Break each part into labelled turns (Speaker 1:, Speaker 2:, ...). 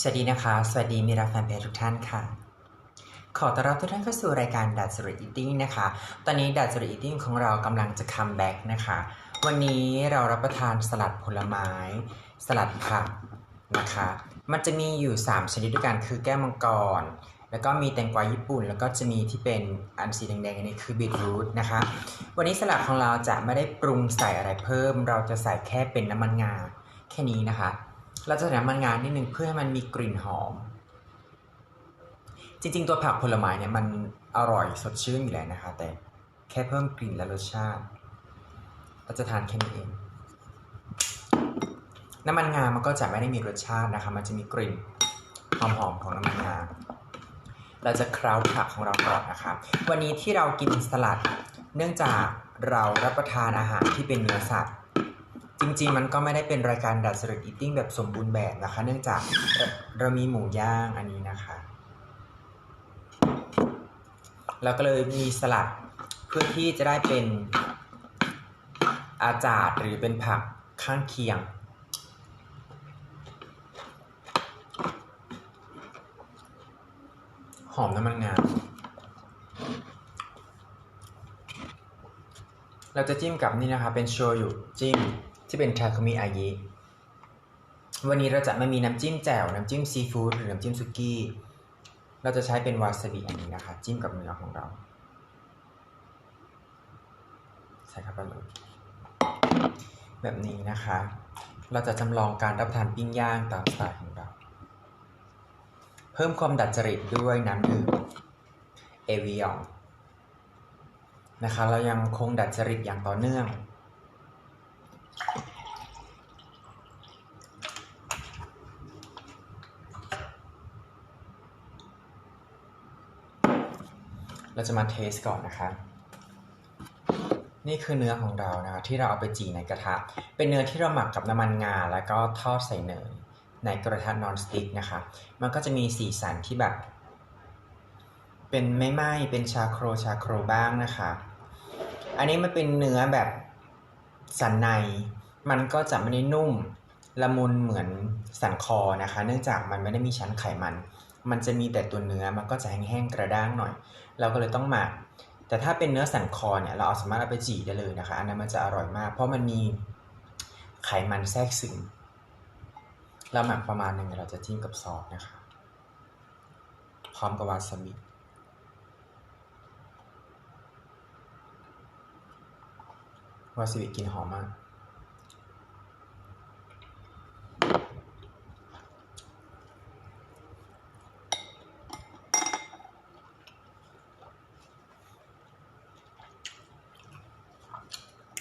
Speaker 1: สวัสดีนะคะ สวัสดีมิราแฟนเพจทุกท่านค่ะ ขอต้อนรับทุกท่านเข้าสู่รายการดัดสริอิตติ้งนะคะ ตอนนี้ดัดสริอิตติ้งของเรากำลังจะคัมแบ็กนะคะ วันนี้เรารับประทานสลัดผลไม้ สลัดผักนะคะ มันจะมีอยู่ 3 ชนิดด้วยกันคือแก้วมังกร แล้วก็มีแตงกวาญี่ปุ่น แล้วก็จะมีที่เป็นอันสีแดงๆอันนี้คือบีทรูทนะคะ วันนี้สลัดของเราจะไม่ได้ปรุงใส่อะไรเพิ่ม เราจะใส่แค่เป็นน้ำมันงาแค่นี้นะคะ เราจะใส่น้ำมันงานิดนึงเพื่อให้มันมีกลิ่นหอม จริง ๆ ตัวผักผลไม้เนี่ยมันอร่อยสดชื่นอยู่แล้วนะคะ แต่แค่เพิ่มกลิ่นและรสชาติ เราจะทานแค่นี้เอง น้ำมันงามันก็จะไม่ได้มีรสชาตินะคะ มันจะมีกลิ่นหอมๆของน้ำมันงาเราจะเคล้าผักของเราก่อนนะคะ วันนี้ที่เรากินสลัด เนื่องจากเรารับประทานอาหารที่เป็นเนื้อสัตว์ จริงๆ มันก็ไม่ได้เป็นรายการดัดสริตอิตติ้งแบบสมบูรณ์แบบนะคะ เนื่องจากเราเรามีหมูย่างอันนี้นะคะ แล้วก็เลยมีสลัดเพื่อที่จะได้เป็นอาจาดหรือเป็นผักข้างเคียง หอมน้ำมันงาเราจะจิ้มกับนี่นะคะ เป็นโชยุจิ้ม ที่เป็นทาคุมิอายิวันนี้เราจะไม่มีน้ำจิ้มแจ่ว น้ำจิ้มซีฟู้ดหรือน้ำจิ้มซุกี้ เราจะใช้เป็นวาซาบิอันนี้นะคะ จิ้มกับเนื้อของเรา ใส่เข้าไปเลยแบบนี้นะคะ เราจะจำลองการรับประทานปิ้งย่างตามสไตล์ของเรา เพิ่มความดัดจริตด้วยน้ำดื่มเอวิองนะคะ เรายังคงดัดจริตอย่างต่อเนื่อง เราจะมาเทสก่อนนะคะนี่คือเนื้อของเรานะคะที่เราเอาไปจีในกระทะ เป็นเนื้อที่เราหมักกับน้ำมันงา แล้วก็ทอดใส่เนยในกระทะนอนสติ๊กนะคะมันก็จะมีสีสันที่แบบ เป็นไม่ไหม้เป็นชาโครชาโครบ้างนะคะ อันนี้มันเป็นเนื้อแบบ สันใน มันก็จะไม่ได้นุ่มละมุนเหมือนสันคอนะคะ เนื่องจากมันไม่ได้มีชั้นไขมัน มันจะมีแต่ตัวเนื้อมันก็จะแห้งๆกระด้างหน่อย เราก็เลยต้องหมัก แต่ถ้าเป็นเนื้อสันคอเนี่ยเราเอาสามารถเอาไปจีได้เลยนะคะ อันนั้นมันจะอร่อยมาก เพราะมันมีไขมันแทรกซึมเราหมักประมาณหนึ่งเราจะจิ้มกับซอสนะคะ พร้อมกับวาซาบิ วาซาบิกลินหอมมาก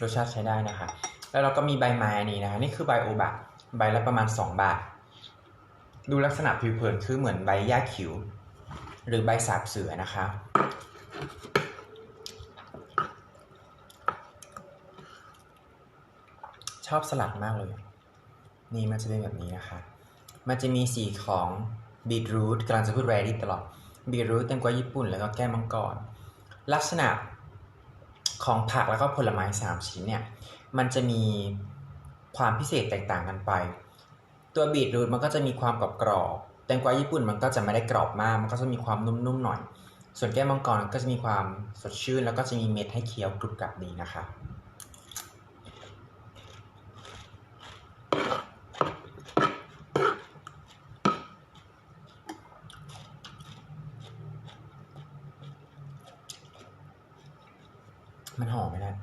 Speaker 1: รสชาติใช้ได้นะคะ แล้วเราก็มีใบไม้นนี้นะคะ นี่คือใบโอบะ ใบละประมาณ 2 บาท ดูลักษณะผิวเผินคือเหมือนใบหญ้าขิว หรือใบสาบเสือนะคะ ชอบสลัดมากเลย นี่มันจะเป็นแบบนี้นะคะ มันจะมีสีของบีทรูทกำลังจะพูดแรดี้ตลอดบีทรูทแตงกวาญี่ปุ่นแล้วก็แก้มังกร ลักษณะของผักแล้วก็ผลไม้3ชิ้นเนี่ย มันจะมีความพิเศษแตกต่างกันไป ตัวบีทรูทมันก็จะมีความกรอบกรอบๆแตงกวาญี่ปุ่นมันก็จะไม่ได้กรอบมาก มันก็จะมีความนุ่มๆหน่อย ส่วนแก้มังกรก็จะมีความสดชื่น แล้วก็จะมีเม็ดให้เคี้ยวกรุบกรับดีนะคะ มันหอมไหมนะ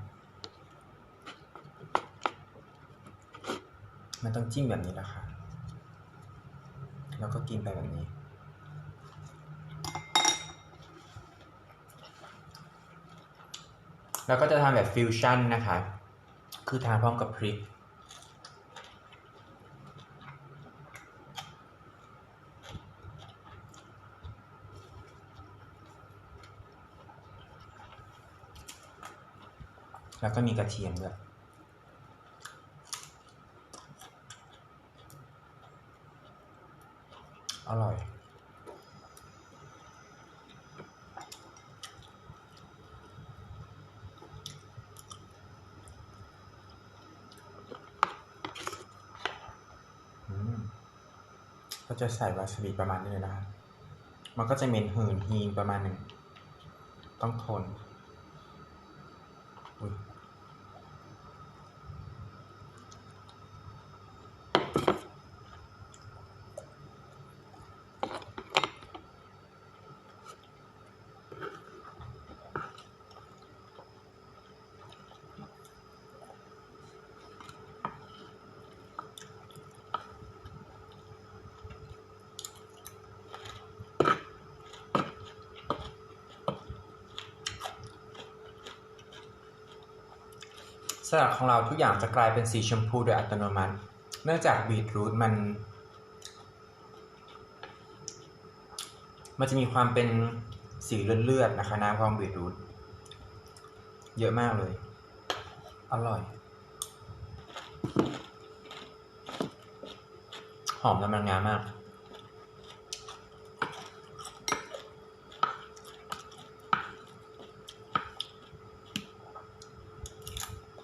Speaker 1: มันต้องจิ้มแบบนี้แหละค่ะ แล้วก็กินไปแบบนี้ แล้วก็จะทำแบบฟิวชั่นนะคะ คือทานพร้อมกับพริกแล้วก็มีกระเทียมด้วย อร่อยก็จะใส่วาซาบิประมาณนี้เลยนะครับ มันก็จะเหม็นหืนฮีนประมาณหนึ่ง ต้องทน สลัดของเราทุกอย่างจะกลายเป็นสีชมพูโดยอัตโนมัติ เนื่องจากบีทรูทมัน มันจะมีความเป็นสีเลือดๆนะคะน้ำของบีทรูทเยอะมากเลย อร่อย หอมน้ำมันงามมาก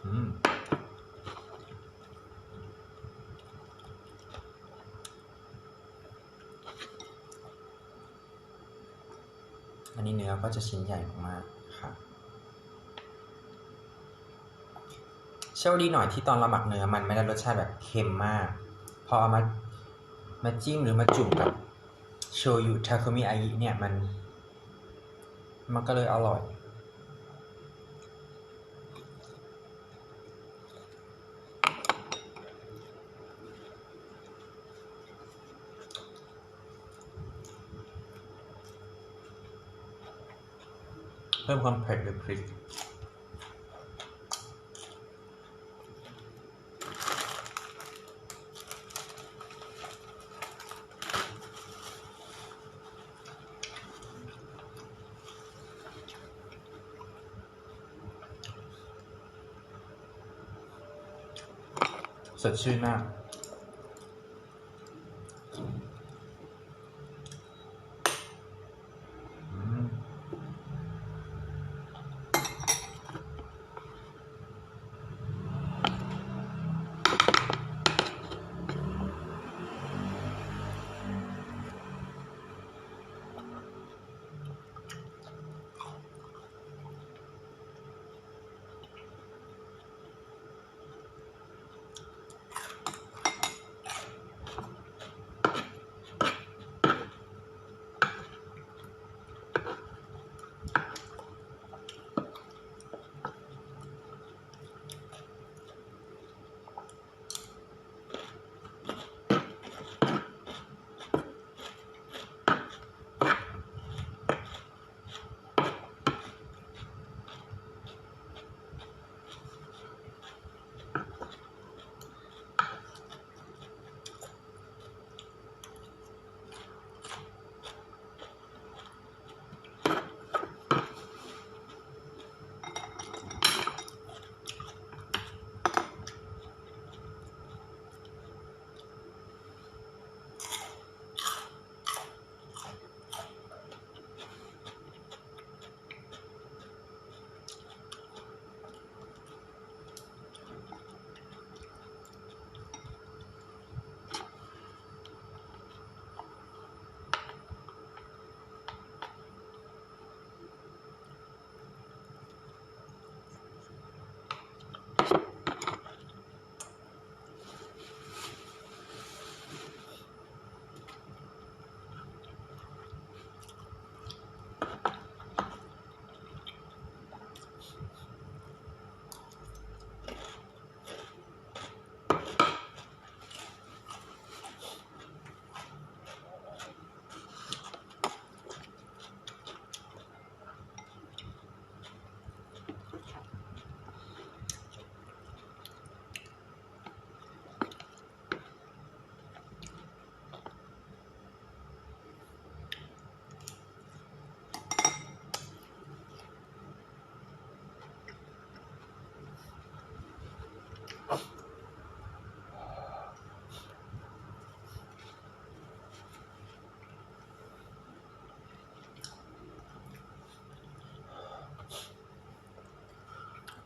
Speaker 1: อืม อันนี้เนื้อ ก็จะชิ้นใหญ่มากๆครับโชคดีหน่อยที่ตอนเราหมักเนื้อมันไม่ได้รสชาติแบบเค็มมาก พอเอามามาจิ้มหรือมาจุ่มกับโชยุทาคุมิอายิเนี่ยมัน มันก็เลยอร่อย เพิ่มความเผ็ดด้วยพริกสดชื่นมาก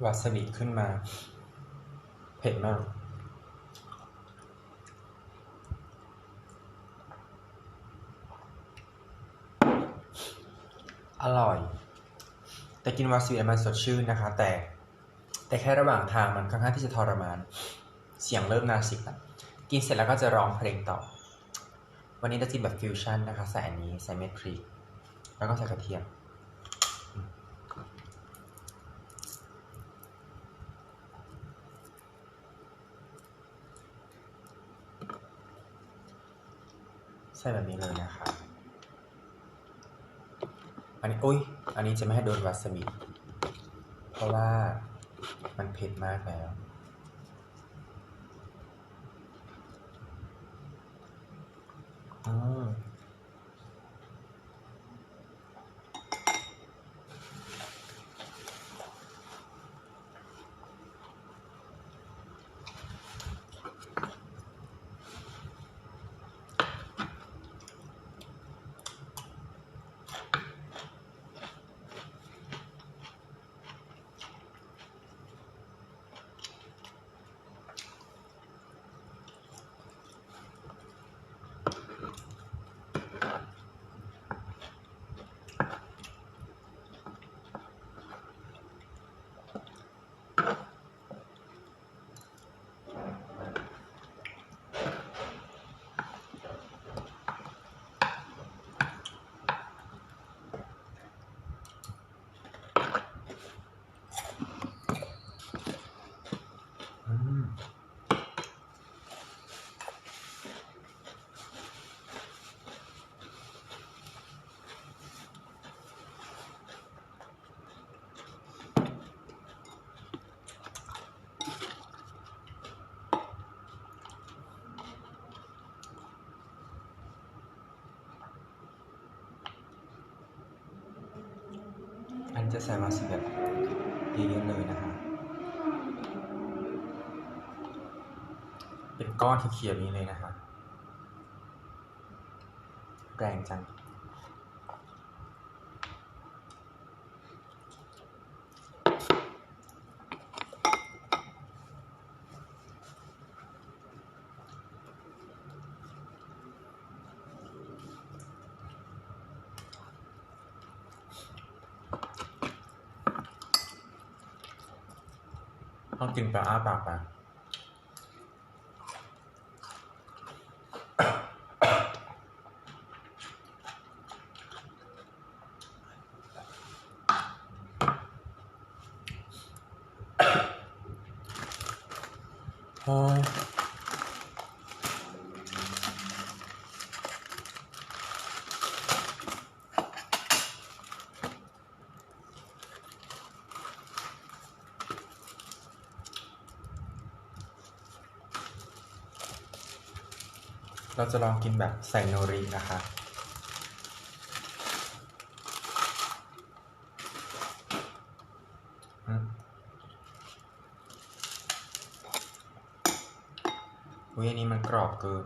Speaker 1: วาซาบิขึ้นมา เผ็ดมาก อร่อย แต่กินวาซาบิมันสดชื่นนะคะ แต่แต่แค่ระหว่างทางมันค่อนข้างที่จะทรมาน เสียงเริ่มนาสิกแล้วกินเสร็จแล้วก็จะร้องเพลงต่อ วันนี้จะกินแบบฟิวชั่นนะคะ ใส่อันนี้ใส่เม็ดพริก แล้วก็ใส่กระเทียม ส่แบบนี้เลยนะคะอันนี้อุ้ยอันนี้จะไม่ให้โดนวาซาบิเพราะว่ามันเผ็ดมากแล้ว อืม จะใส่มาสีแบบเยอะๆเลยนะคะเป็นก้อนเขียวๆนี้เลยนะคะแรงจัง ต้องกินปลาอ้าปากไป โอ้ย เราจะลองกินแบบใส่โนรินะคะ อุ้ยอันนี้มันกรอบเกิน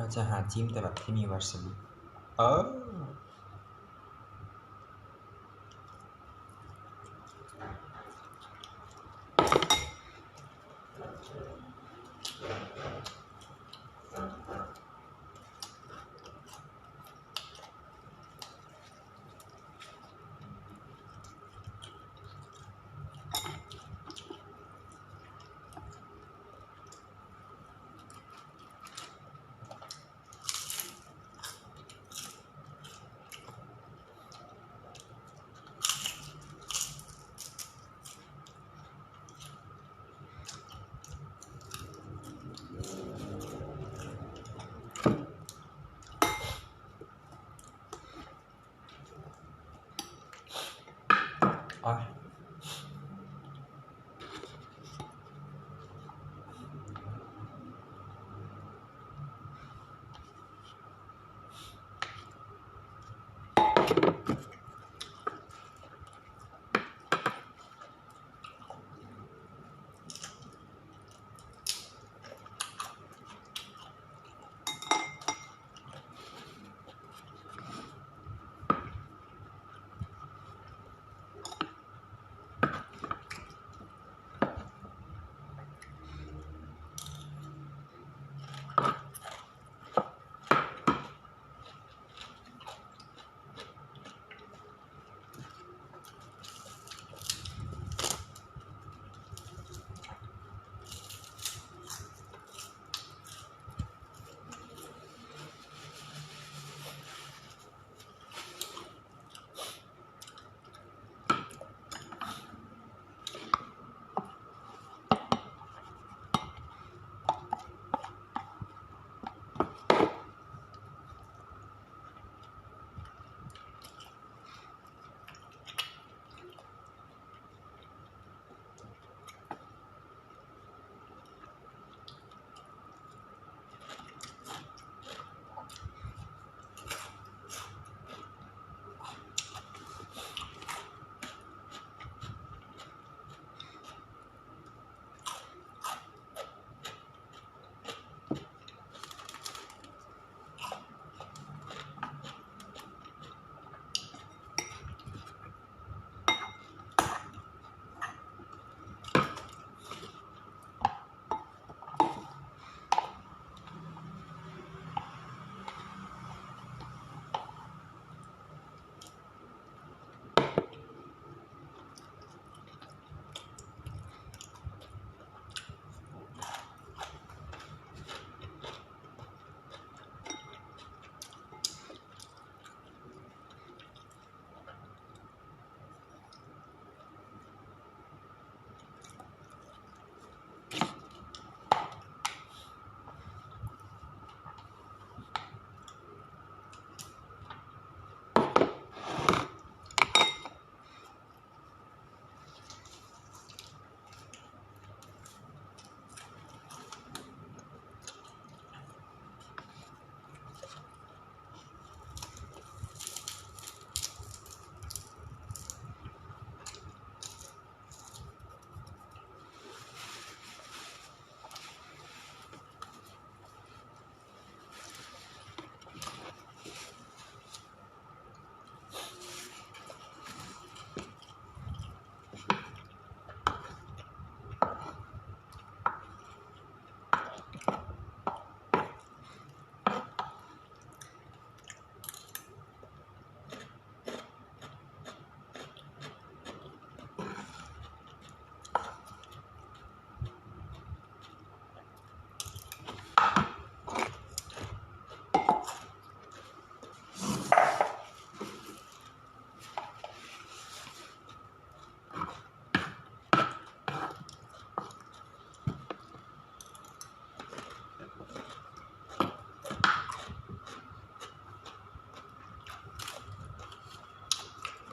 Speaker 1: ราจะหาจิ้มแต่แบบที่มีวาซาบิเออ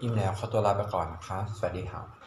Speaker 1: มแล้ว ขอตัวลาไปก่อนนะคะ สวัสดีครับ